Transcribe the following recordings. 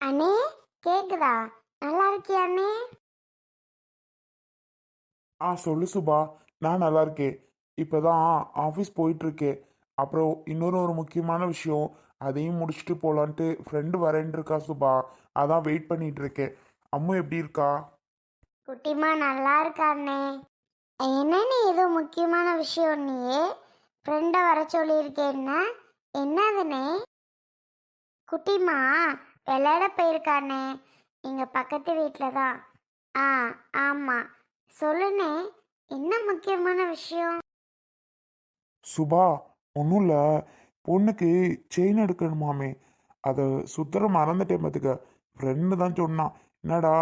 அண்ணே கேக்குதா? நல்லா இருக்கியா அண்ணே? ஆ சொல்லு சுபா. நான் நல்லா இருக்கேன். இப்போதான் ஆஃபீஸ் போயிட்டு இருக்கேன் அப்புறம் இன்னொரு ஒரு முக்கியமான விஷயம். அதையும் முடிச்சுட்டு போலான்ட்டு ஃப்ரெண்டு வரேன்னு இருக்கா சுபா. அதான் வெயிட் பண்ணிட்டு இருக்கேன். அம்மு எப்படி இருக்கா? குட்டிமா நல்லா இருக்கா அண்ணே? என்னன்னு ஏதோ முக்கியமான விஷயம் நீயே? ஃப்ரெண்டை வர சொல்லியிருக்கேன்னா என்னதுண்ணே? குட்டிமா விளையாட போயிருக்கானே. எங்கள் பக்கத்து வீட்டில் தான். ஆ ஆமாம் சொல்லுனே என்ன முக்கியமான விஷயம்? சுபா ஒன்றும் இல்லை. பொண்ணுக்கு செயின் எடுக்கணுமாமே. அதை சுத்தர மறந்துட்டேன் பார்த்துக்க ஃப்ரெண்டு தான் சொன்னான் என்னடா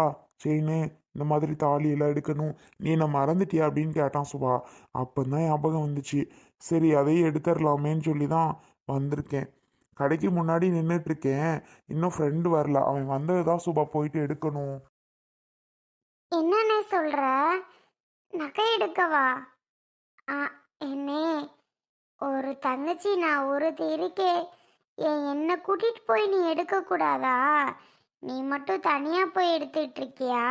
செயின் இந்த மாதிரி தாலி எல்லாம் எடுக்கணும். நீ என்னை மறந்துட்டியா? அப்படின்னு கேட்டான் சுபா. அப்போ தான் ஞாபகம் வந்துச்சு. சரி அதையும் எடுத்துடலாமேன்னு சொல்லி தான் வந்திருக்கேன். கடைக்கு முன்னாடி நின்றுட்டு இருக்கேன் இன்னும் ஃப்ரெண்டு வரல. அவன் வந்ததுதான் சுபா போயிட்டு எடுக்கணும். என்னண்ணே சொல்ற? நகை எடுக்கவா? ஆ என்னே ஒரு தங்கச்சி நான் ஒரு தெருக்கே என் என்னை கூட்டிட்டு போய் நீ எடுக்க கூடாதா? நீ மட்டும் தனியா போய் எடுத்துட்டு இருக்கியா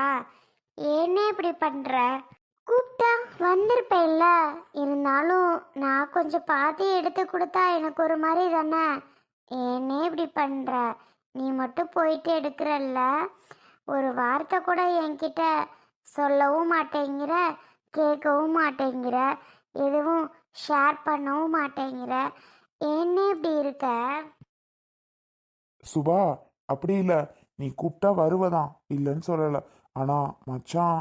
ஏன்னே இப்படி பண்ற? கூப்பிட்டா வந்திருப்பேன்ல. இருந்தாலும் நான் கொஞ்சம் பார்த்து எடுத்து கொடுத்தா எனக்கு ஒரு மாதிரி தானே? ஏன்னே இப்படி பண்ணுற நீ மட்டும் போயிட்டு எடுக்கிறல்ல? ஒரு வார்த்தை கூட என்கிட்ட சொல்லவும் மாட்டேங்கிற கேட்கவும் மாட்டேங்கிற எதுவும் ஷேர் பண்ணவும் மாட்டேங்கிற? ஏன்னே இப்படி இருக்க? சுபா அப்படி இல்லை. நீ கூப்பிட்டா வருவதான். இல்லைன்னு சொல்லலை. ஆனால் மச்சான்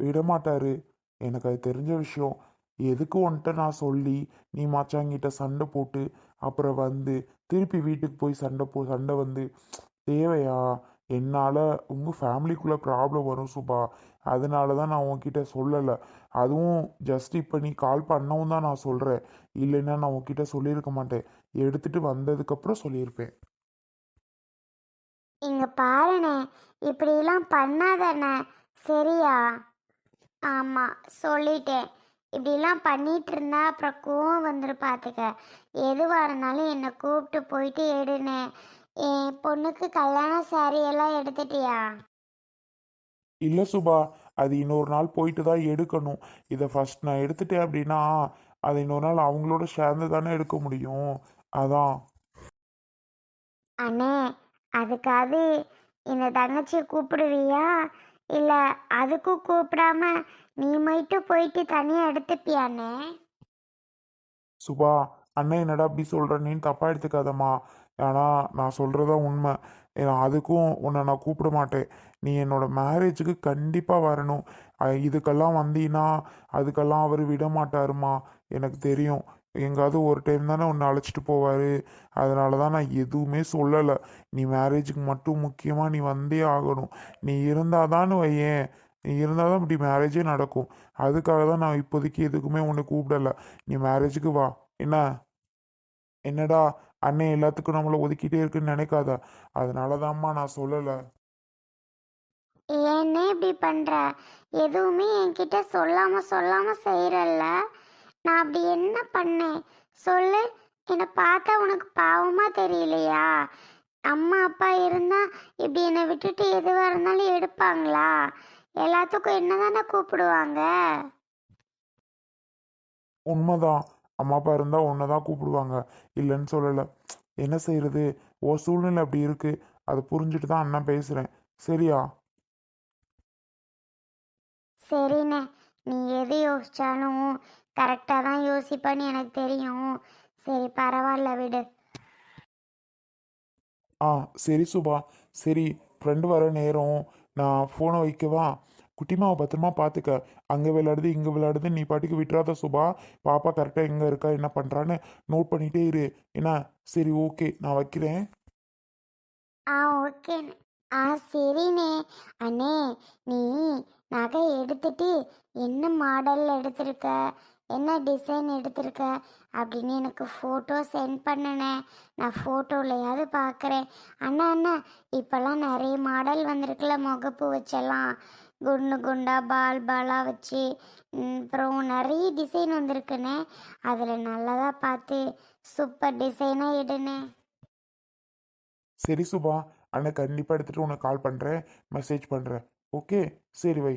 விட மாட்டாரு எனக்கு அது தெரிஞ்ச விஷயம். எதுக்கு உன்கிட்ட நான் சொல்லி நீ மச்சாங்கிட்ட சண்டை போட்டு அப்புறம் வந்து திருப்பி வீட்டுக்கு போய் சண்டை போ சண்டை வந்து தேவையா? என்னால் உங்கள் ஃபேமிலிக்குள்ளே ப்ராப்ளம் வரும் சுபா. அதனால தான் நான் உன்கிட்ட சொல்லலை. அதுவும் ஜஸ்ட் இப்போ நீ கால் பண்ணவும் தான் நான் சொல்கிறேன் இல்லைன்னா நான் உன்கிட்ட சொல்லியிருக்க மாட்டேன். எடுத்துட்டு வந்ததுக்கப்புறம் சொல்லியிருப்பேன். இங்க பாருண்ணே இப்படிலாம் பண்ணாதானே சரியா? ஆமா சொல்லிட்டேன். இப்படிலாம் பண்ணிட்டு இருந்தா அப்புறம் கோவம் வந்துரு பார்த்துக்க எதுவாக இருந்தாலும் என்னை கூப்பிட்டு போயிட்டு எடுனே என் பொண்ணுக்கு கல்யாண saree எல்லாம் எடுத்துட்டியா? இல்லை சுபா அது இன்னொரு நாள் போயிட்டு தான் எடுக்கணும். இதை ஃபர்ஸ்ட் நான் எடுத்துட்டேன் அப்படின்னா அதை இன்னொரு நாள் அவங்களோட சேர்ந்து தானே எடுக்க முடியும். அதான். அண்ணே அதுக்காவது இந்த தங்கச்சியை கூப்பிடுவியா? இல்லை அதுக்கும் கூப்பிடாம நீ மட்டும் போயிட்டு தனியாக எடுத்துப்பியானே சுபா அண்ணன் என்னடா அப்படி சொல்கிறேன்னு தப்பாக எடுத்துக்காதம்மா. ஏன்னா நான் சொல்கிறதா உண்மை. ஏன்னா அதுக்கும் உன்னை நான் கூப்பிட மாட்டேன். நீ என்னோட மேரேஜுக்கு கண்டிப்பாக வரணும். இதுக்கெல்லாம் வந்தீன்னா அதுக்கெல்லாம் அவர் விட மாட்டாருமா. எனக்கு தெரியும். எங்காவது ஒரு டைம் தானே உன்னை அழைச்சிட்டு போவார். அதனால தான் நான் எதுவுமே சொல்லலை. நீ மேரேஜுக்கு மட்டும் முக்கியமாக நீ வந்தே ஆகணும். நீ இருந்தால் தான் வையேன். இருந்தால் தான் இப்படி மேரேஜே நடக்கும். அதுக்காக தான் நான் இப்போதைக்கு எதுக்குமே உன்னை கூப்பிடல. நீ மேரேஜுக்கு வா. என்ன? என்னடா? அண்ணன் எல்லாத்துக்கும் நம்மளை ஒதுக்கிட்டே இருக்குன்னு நினைக்காத. அதனால தான்மா நான் சொல்லலை. ஏன்னே இப்படி பண்ற? எதுவுமே என்கிட்ட சொல்லாம சொல்லாம செய்யறல்ல. நான் அப்படி என்ன பண்ணேன்? சொல்லு. என்னை பார்த்தா உனக்கு பாவமா தெரியலையா? அம்மா அப்பா இருந்தா இப்படி என்னை விட்டுட்டு எதுவாக இருந்தாலும் எடுப்பாங்களா? எல்லாத்துக்கும் என்ன தானே கூப்பிடுவாங்க? உண்மைதான். அம்மா அப்பா இருந்தால் உன்னை தான் கூப்பிடுவாங்க. இல்லைன்னு சொல்லலை. என்ன செய்யறது ஓ சூழ்நிலை அப்படி இருக்கு. அதை புரிஞ்சுட்டு தான் அண்ணன் பேசுகிறேன் சரியா? சரிண்ணே. நீ எது யோசிச்சாலும் கரெக்டாக தான் யோசிப்பேன்னு எனக்கு தெரியும். சரி பரவாயில்ல விடு. ஆ சரி சுபா. சரி ஃப்ரெண்டு வர நேரம் நான் ஃபோனை வைக்கவா குட்டிமாவை பத்திரமா பார்த்துக்க அங்கே விளையாடுது இங்கே விளையாடுது. நீ பாட்டுக்கு விட்டுறாத சுபா. பாப்பா கரெக்டாக எங்கே இருக்கா என்ன பண்ணுறான்னு நோட் பண்ணிகிட்டே இரு. என்ன? சரி ஓகே நான் வைக்கிறேன். ஆ ஓகே ஆ சரிண்ணே. அண்ணே நீ நகை எடுத்துட்டு என்ன மாடல் எடுத்திருக்க? என்ன டிசைன் எடுத்திருக்க? அப்படின்னு எனக்கு ஃபோட்டோ சென்ட் பண்ணுனே. நான் ஃபோட்டோலையாவது பார்க்குறேன் அண்ணா அண்ணா இப்போல்லாம் நிறைய மாடல் வந்திருக்குல்ல முகப்பு வச்செல்லாம். குண்டு குண்டா பால் பாலாக வச்சு. அப்புறம் நிறைய டிசைன் வந்திருக்குண்ணே அதில் நல்லதாக பார்த்து சூப்பர் டிசைனாக எடுனே. சரி சுபா அண்ணன் கண்டிப்பாக எடுத்துகிட்டு உனக்கு கால் பண்ணுறேன் மெசேஜ் பண்ணுறேன் ஓகே சரி வை.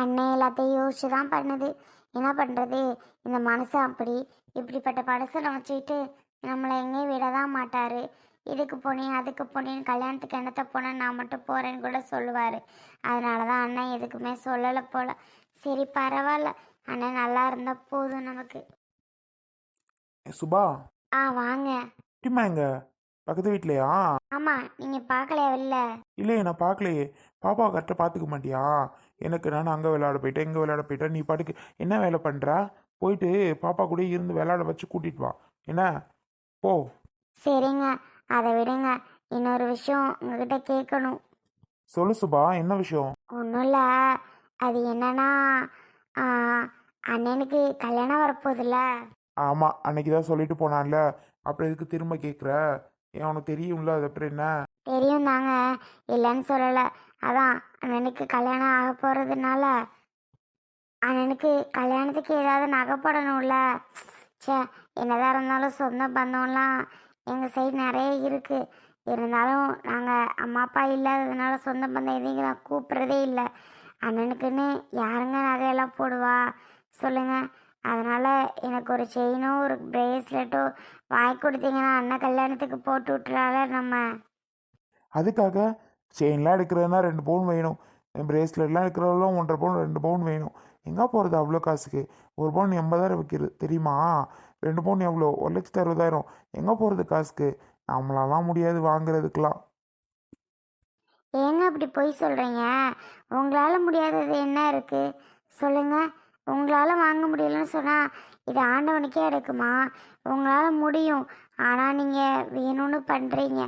அண்ணன் எல்லாத்தையும் யோசிச்சு தான் பண்ணுது. என்ன பண்ணுறது இந்த மனுஷன் அப்படி. இப்படிப்பட்ட படசலை வச்சுக்கிட்டு நம்மளை எங்கேயும் விட தான் மாட்டார். இதுக்கு போனேன் அதுக்கு போனேன் கல்யாணத்துக்கு என்னத்த போனேன் நான் மட்டும் போகிறேன்னு கூட சொல்லுவார். அதனால தான் அண்ணன் எதுக்குமே சொல்லலை போல. சரி பரவாயில்ல. அண்ணன் நல்லா இருந்தால் போதும் நமக்கு. சுபா. ஆ வாங்க. குட்டிமா எங்க பக்கத்து வீட்லையா? ஆமாம் நீங்கள் பார்க்கலையா வெளில? இல்லையே நான் பார்க்கலையே. பாப்பா கரெக்டாக பார்த்துக்க மாட்டியா? எனக்கு நான் அங்கே விளையாட போயிட்டேன் இங்கே விளையாட போயிட்டேன். நீ பாட்டுக்கு என்ன வேலை பண்ணுற போயிட்டு பாப்பா கூட இருந்து விளையாட வச்சு கூட்டிட்டு வா. என்ன? போ. சரிங்க. அதை விடுங்க. இன்னொரு விஷயம் உங்ககிட்ட கேட்கணும். சொல்லு சுபா என்ன விஷயம்? ஒன்றும் இல்லை. அது என்னன்னா ஆ, அண்ணனுக்கு கல்யாணம் வரப்போகுதுல்ல. ஆமாம் அன்னைக்கு தான் சொல்லிட்டு போனான்ல. அப்புறம் எதுக்கு திரும்ப கேட்குற உனக்கு தெரியும்ல அது அப்புறம் என்ன? தெரியும் தாங்க இல்லைன்னு சொல்லலை. அதான் அண்ணனுக்கு கல்யாணம் ஆக போகிறதுனால அண்ணனுக்கு கல்யாணத்துக்கு ஏதாவது நகை போடணும்ல ச்சே என்னதான் இருந்தாலும் சொந்த பந்தம்லாம் எங்கள் சைடு நிறைய இருக்குது இருந்தாலும் நாங்கள் அம்மா அப்பா இல்லாததுனால சொந்த பந்தம் எதையும் நான் கூப்பிட்றதே இல்லை. அண்ணனுக்குன்னு யாருங்க நகையெல்லாம் போடுவா? சொல்லுங்கள் அதனால் எனக்கு ஒரு செயினோ ஒரு ப்ரேஸ்லெட்டோ வாங்கி கொடுத்தீங்கன்னா அண்ணன் கல்யாணத்துக்கு போட்டு விட்டுறால நம்ம. அதுக்காக செயின்லாம் எடுக்கிறதுனா ரெண்டு பவுன் வேணும். பிரேஸ்லெட்லாம் எடுக்கிறதெல்லாம் ஒன்றரை பவுன் ரெண்டு பவுன் வேணும். எங்கே போகிறது அவ்வளோ காசுக்கு? ஒரு பவுன் எண்பதாயிரம் விற்கிறது தெரியுமா? ரெண்டு பவுன் எவ்வளோ ஒரு லட்சத்து அறுபதாயிரம். எங்கே போகிறது காசுக்கு? நம்மளாலாம் முடியாது வாங்குறதுக்கெலாம் ஏங்க அப்படி பொய் சொல்கிறீங்க உங்களால் முடியாதது என்ன இருக்குது சொல்லுங்கள் உங்களால் வாங்க முடியலன்னு சொன்னால் இது ஆண்டவனுக்கே எடுக்குமா? உங்களால் முடியும். ஆனால் நீங்கள் வேணும்னு பண்ணுறீங்க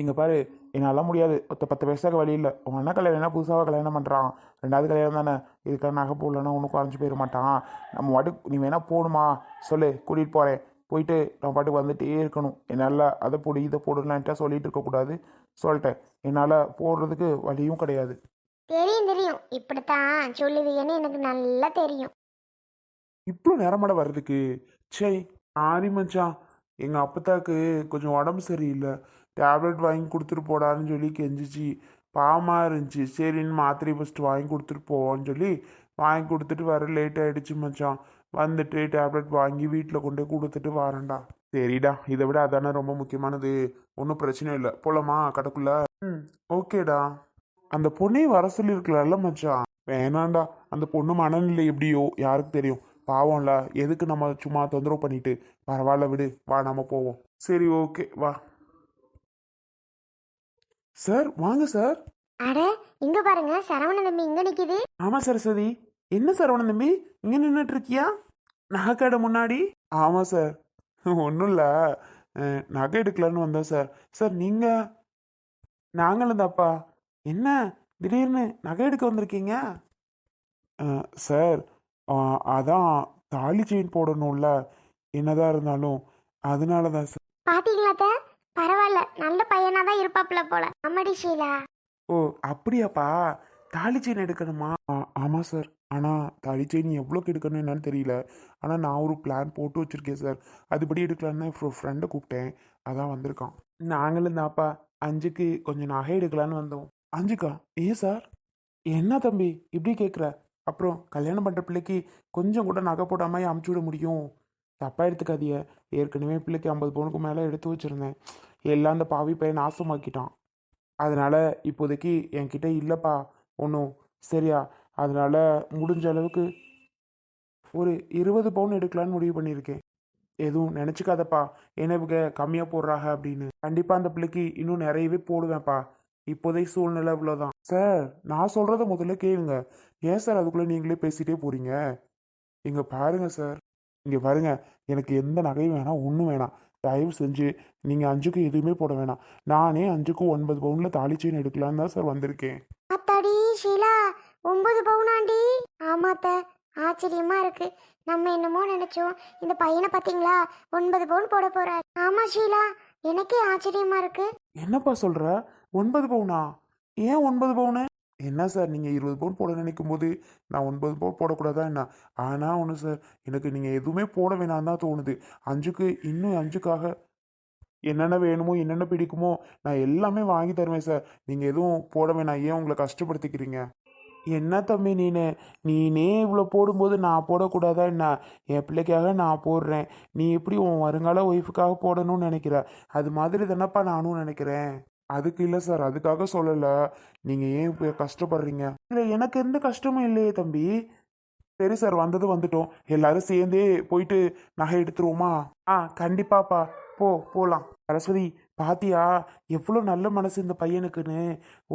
இங்கே பாரு என்னால் முடியாது. ஒத்த பத்து பைசாக்கு வழி இல்லை. உங்கள் அண்ணன் கல்யாணம் என்ன புதுசாக கல்யாணம் பண்ணுறான் ரெண்டாவது கல்யாணம் தானே. இதுக்காக நகை போடலன்னா ஒன்றும் குறைஞ்சி போயிட மாட்டான். நம்ம பாட்டுக்கு நீ வேணால் போகணுமா சொல்லு கூட்டிகிட்டு போகிறேன் போயிட்டு நம்ம பாட்டுக்கு வந்துட்டே இருக்கணும். என்னால் அதை போடு இதை போடலான்ட்டா சொல்லிட்டு இருக்கக்கூடாது சொல்லிட்டேன். என்னால் போடுறதுக்கு வழியும் கிடையாது. தெரியும் தெரியும். இப்படித்தான் சொல்லுவீங்கன்னு எனக்கு நல்லா தெரியும். இவ்வளோ நேரமாட வர்றதுக்கு? சே ஆரி மச்சான். எங்கள் அப்பத்தாக்கு கொஞ்சம் உடம்பு சரியில்லை. டேப்லெட் வாங்கி கொடுத்துட்டு போடான்னு சொல்லி கெஞ்சிச்சு. பாவமாக இருந்துச்சு. சரின்னு மாத்திரை ஃபஸ்ட்டு வாங்கி கொடுத்துட்டு போவோன்னு சொல்லி வாங்கி கொடுத்துட்டு வர லேட் ஆகிடுச்சு மச்சான். வந்துட்டு டேப்லெட் வாங்கி வீட்டில் கொண்டு போய் கொடுத்துட்டு வரேன்டா. சரிடா. இதை விட அதானே ரொம்ப முக்கியமானது. ஒன்றும் பிரச்சனை இல்லை. போலாமா கடைக்குள்ள? ம் ஓகேடா. அந்த பொண்ணே வர சொல்லியிருக்கலாம்ல மச்சான். வேணாண்டா அந்த பொண்ணு மனநிலை எப்படியோ யாருக்கு தெரியும். பாவம்ல. எதுக்கு நம்ம சும்மா தொந்தரவு பண்ணிட்டு? பரவாயில்ல விடு. வா நம்ம போவோம். சரி ஓகே. வா. சார் வாங்க சார். அட இங்கே பாருங்க சரவண தம்பி இங்கே நிற்கிது ஆமா சரஸ்வதி. என்ன சரவணன் தம்பி இங்க நின்றுட்டு இருக்கியா நகைக்கடை முன்னாடி? ஆமா சார். ஒன்றும் இல்லை. நகை எடுக்கலான்னு வந்தேன் சார். சார் நீங்க? நாங்களும் தாப்பா என்ன? திடீர்னு நகை எடுக்க வந்திருக்கீங்க? சார் அதான் தாலி செயின் போடணும்ல. என்னதான் இருந்தாலும். அதனால தான் சார். பாத்தீங்களா? பரவாயில்ல நல்ல பையனா தான் இருப்பாப்ல போல. ஆமாடி ஷீலா. ஓ அப்படியாப்பா? தாலி செயின் எடுக்கணுமா? ஆமாம் சார் ஆனால் தாலி செயின் எவ்வளோக்கு எடுக்கணும் என்னன்னு தெரியல. ஆனால் நான் ஒரு பிளான் போட்டு வச்சுருக்கேன் சார் அதுபடி எடுக்கலான்னு என் ஃப்ரெண்டை கூப்பிட்டேன். அதான் வந்திருக்கான். நாங்களும் தான்ப்பா அஞ்சுக்கு கொஞ்சம் நகை எடுக்கலான்னு வந்தோம். அஞ்சுக்கா? ஏன் சார் என்ன தம்பி? இப்படி கேட்குற அப்புறம் கல்யாணம் பண்ணுற பிள்ளைக்கு கொஞ்சம் கூட நகை போடாமல் அமுச்சு விட முடியும். தப்பாக எடுத்துக்காதிய ஏற்கனவே பிள்ளைக்கு ஐம்பது பவுனுக்கு மேலே எடுத்து வச்சுருந்தேன். எல்லாம் அந்த பாவி பையன் நாசமாக்கிட்டான். அதனால் இப்போதைக்கு என்கிட்ட இல்லைப்பா. ஒன்றும் சரியா? அதனால் முடிஞ்ச அளவுக்கு ஒரு இருபது பவுன் எடுக்கலான்னு முடிவு பண்ணியிருக்கேன். எதுவும் நினச்சிக்காதப்பா. என்ன கம்மியாக போடுறாங்க அப்படின்னு. கண்டிப்பாக அந்த பிள்ளைக்கு இன்னும் நிறையவே போடுவேன்ப்பா. இப்போதைக்கு சூழ்நிலை இவ்வளோதான் சார் நான் சொல்கிறத முதல்ல கேளுங்க. ஏன் சார் அதுக்குள்ளே நீங்களே பேசிகிட்டே போகிறீங்க இங்கே பாருங்கள் சார். இங்கே பாருங்க எனக்கு எந்த நகையும் வேணாம் ஒன்றும் வேணாம். தயவு செஞ்சு நீங்கள் அஞ்சுக்கு எதுவுமே போட வேணாம். நானே அஞ்சுக்கு ஒன்பது பவுனில் தாலி செயின் எடுக்கலான்னு தான் சார் வந்திருக்கேன். அத்தாடி ஷீலா ஒன்பது பவுனாண்டி? ஆமாத்த ஆச்சரியமா இருக்கு. நம்ம என்னமோ நினைச்சோம் இந்த பையனை பாத்தீங்களா ஒன்பது பவுன் போட போறார். ஆமா ஷீலா எனக்கே ஆச்சரியமா இருக்கு. என்னப்பா சொல்கிற ஒன்பது பவுனா? ஏன் ஒன்பது பவுனு? என்ன சார் நீங்கள் இருபது பவுன் போட நினைக்கும் போது நான் ஒன்பது பவுன் போடக்கூடாதா என்ன? ஆனால் ஒன்று சார் எனக்கு நீங்கள் எதுவுமே போட வேணாம் தான் தோணுது. அஞ்சுக்கு இன்னும் அஞ்சுக்காக என்னென்ன வேணுமோ என்னென்ன பிடிக்குமோ நான் எல்லாமே வாங்கி தருவேன் சார். நீங்கள் எதுவும் போட வேணாம். ஏன் உங்களை கஷ்டப்படுத்திக்கிறீங்க? என்ன தம்பி நீனு? நீனே இவ்வளோ போடும்போது நான் போடக்கூடாதா என்ன? என் பிள்ளைக்காக நான் போடுறேன். நீ எப்படி உன் வருங்கால ஒய்ஃபுக்காக போடணும்னு நினைக்கிற? அது மாதிரி தானப்பா நானும் நினைக்கிறேன். அதுக்கு இல்லை சார் அதுக்காக சொல்லலை. நீங்கள் ஏன் இப்போ கஷ்டப்படுறீங்க? இல்லை எனக்கு எந்த கஷ்டமும் இல்லையே தம்பி. சரி சார் வந்தது வந்துட்டோம். எல்லாரும் சேர்ந்தே போயிட்டு நகை எடுத்துருவோமா? ஆ கண்டிப்பாப்பா. போ போகலாம் சரஸ்வதி பாத்தியா? எவ்வளோ நல்ல மனசு இந்த பையனுக்குன்னு.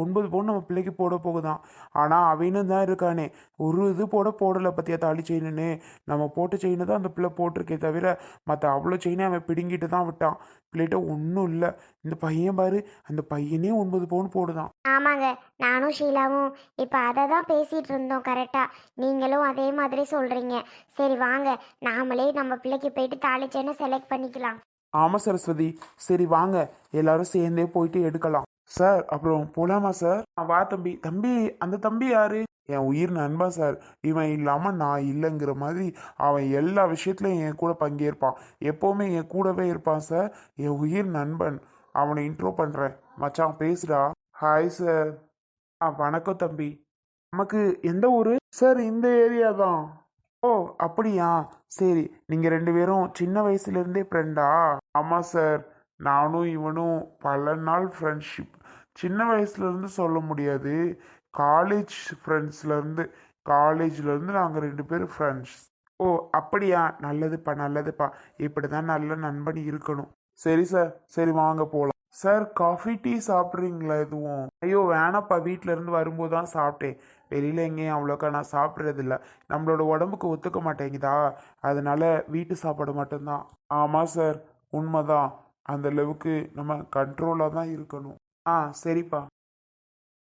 ஒன்பது பவுன் நம்ம பிள்ளைக்கு போட போகுதான். ஆனால் அவனும் தான் இருக்கானே. ஒரு இது போட போடலை பற்றியா தாலி செயின்னு நம்ம போட்ட செயினு தான் அந்த பிள்ளை போட்டிருக்கே தவிர மற்ற அவ்வளோ செயினே அவன் பிடுங்கிட்டு தான் விட்டான். பிள்ளைகிட்ட ஒன்றும் இல்லை. இந்த பையன் பாரு அந்த பையனே ஒன்பது பவுன் போடுதான். ஆமாங்க. நானும் ஷீலாவும் இப்போ அதை தான் பேசிகிட்டு இருந்தோம் கரெக்டாக நீங்களும் அதே மாதிரி சொல்கிறீங்க சரி வாங்க. நாமளே நம்ம பிள்ளைக்கு போயிட்டு தாளிச்சேன்னு செலக்ட் பண்ணிக்கலாம். ஆமாம் சரஸ்வதி. சரி வாங்க. எல்லாரும் சேர்ந்தே போயிட்டு எடுக்கலாம். சார் அப்புறம் போலாமா சார்? வா தம்பி. தம்பி அந்த தம்பி யாரு? என் உயிர் நண்பன் சார். இவன் இல்லாமல் நான் இல்லைங்கிற மாதிரி அவன் எல்லா விஷயத்துலையும் என் கூட பங்கேற்பான். எப்போவுமே என் கூடவே இருப்பான் சார். என் உயிர் நண்பன். அவனை இன்ட்ரோ பண்ணுறேன் மச்சான் பேசுடா. ஹாய் சார் ஆ வணக்கம் தம்பி. நமக்கு எந்த ஊர்? சார் இந்த ஏரியா தான் ஓ அப்படியா? சரி நீங்கள் ரெண்டு பேரும் சின்ன வயசுலேருந்தே ஃப்ரெண்டா ஆமாம் சார் நானும் இவனும் பல நாள் ஃப்ரெண்ட்ஷிப் சின்ன வயசுலேருந்து சொல்ல முடியாது. காலேஜ் ஃப்ரெண்ட்ஸ்லேருந்து காலேஜ்லேருந்து நாங்கள் ரெண்டு பேரும் ஃப்ரெண்ட்ஸ் ஓ அப்படியா? நல்லதுப்பா நல்லதுப்பா. இப்படி தான் நல்ல நண்பன் இருக்கணும். சரி சார் சரி வாங்க போகலாம் சார் காஃபி டீ சாப்பிட்றீங்களா எதுவும்? ஐயோ வேணாப்பா. வீட்டிலேருந்து வரும்போது தான் சாப்பிட்டேன். வெளியில் எங்கேயும் அவ்வளோக்கா நான் சாப்பிட்றதில்ல. நம்மளோட உடம்புக்கு ஒத்துக்க மாட்டேங்குதா? அதனால வீட்டு சாப்பாடு மட்டும்தான். ஆமாம் சார் உண்மைதான். அந்த அளவுக்கு நம்ம கண்ட்ரோலாக தான் இருக்கணும். ஆ சரிப்பா.